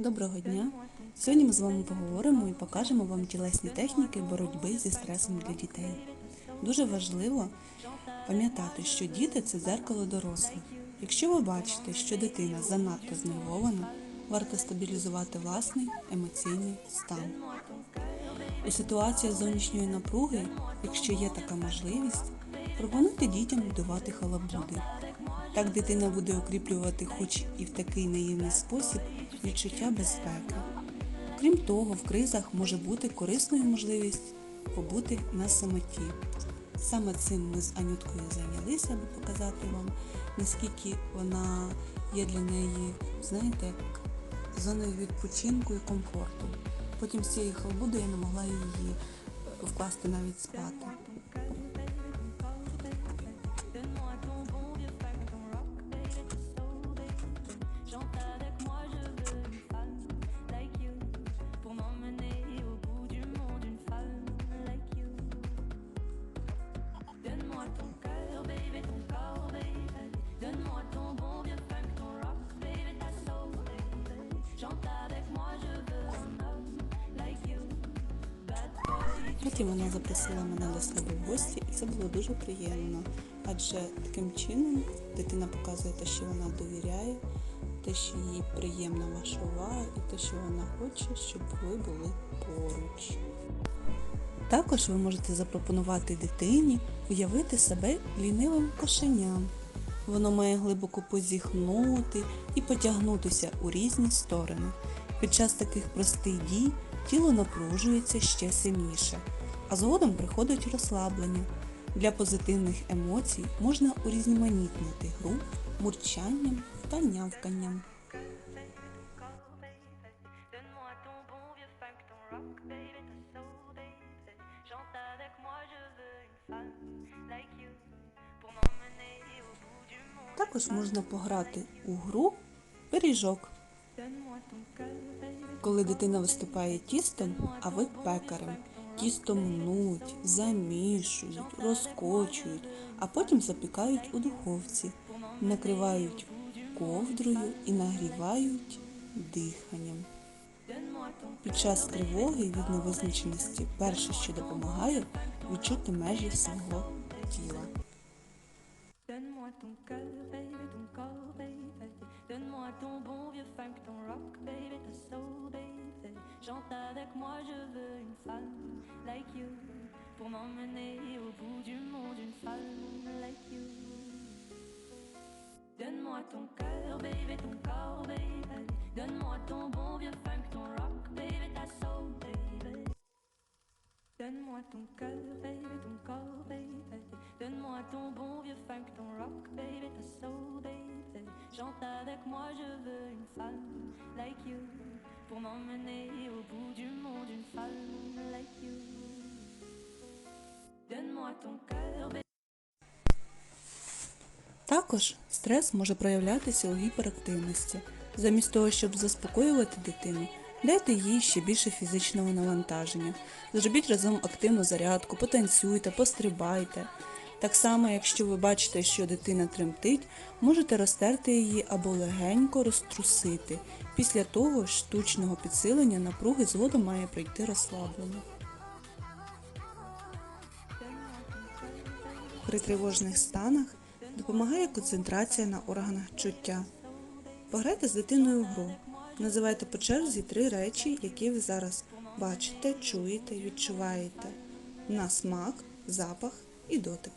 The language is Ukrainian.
Доброго дня! Сьогодні ми з вами поговоримо і покажемо вам тілесні техніки боротьби зі стресом для дітей. Дуже важливо пам'ятати, що діти це дзеркало дорослих. Якщо ви бачите, що дитина занадто знервована, варто стабілізувати власний емоційний стан. У ситуаціях зовнішньої напруги, якщо є така можливість, пропонуйте дітям давати халабуди. Так дитина буде укріплювати, хоч і в такий наївний спосіб, відчуття безпеки. Крім того, в кризах може бути корисною можливість побути на самоті. Саме цим ми з Анюткою зайнялися, аби показати вам, наскільки вона є для неї, знаєте, зоною відпочинку і комфорту. Потім з цієї халбуди я не могла її е, вкласти навіть спати. Потім вона запросила мене до себе в гості, і це було дуже приємно. Адже таким чином дитина показує те, що вона довіряє, те, що їй приємна ваша увага, і те, що вона хоче, щоб ви були поруч. Також ви можете запропонувати дитині уявити себе лінивим кошеням. Воно має глибоко позіхнути і потягнутися у різні сторони. Під час таких простих дій тіло напружується ще сильніше, а згодом приходить розслаблення. Для позитивних емоцій можна урізноманітнити гру мурчанням та нявканням. Також можна пограти у гру пиріжок, Коли дитина виступає тістом, а ви пекарем. Тісто мнуть, замішують, розкочують, а потім запікають у духовці, накривають ковдрою і нагрівають диханням. Під час тривоги від невизначеності перше, що допомагає, відчути межі свого тіла. Donne-moi ton cœur, baby, ton corps, baby. Donne-moi ton bon vieux funk, ton rock, baby, ta soul, baby. Chante avec moi, je veux une femme like you pour m'emmener au bout du monde, une femme like you. Donne-moi ton cœur, baby, ton corps, baby. Donne-moi ton bon vieux funk, ton rock, Donne-moi ton cœur, baby, ton corps, baby. Donne-moi ton bon vieux funk, ton rock, baby, ta soul, baby. Chante avec moi, je veux une femme like you pour m'emmener au bout du monde, une femme like you. Donne-moi ton cœur, baby. Також стрес може проявлятися у гіперактивності. Замість того, щоб заспокоювати дитину, дайте їй ще більше фізичного навантаження. Зробіть разом активну зарядку, потанцюйте, пострибайте. Так само, якщо ви бачите, що дитина тремтить, можете розтерти її або легенько розтрусити. Після того штучного підсилення напруги згодом має прийти розслаблення. При тривожних станах допомагає концентрація на органах чуття. Пограйте з дитиною в гру. Називайте по черзі три речі, які ви зараз бачите, чуєте, відчуваєте на смак, запах і дотик.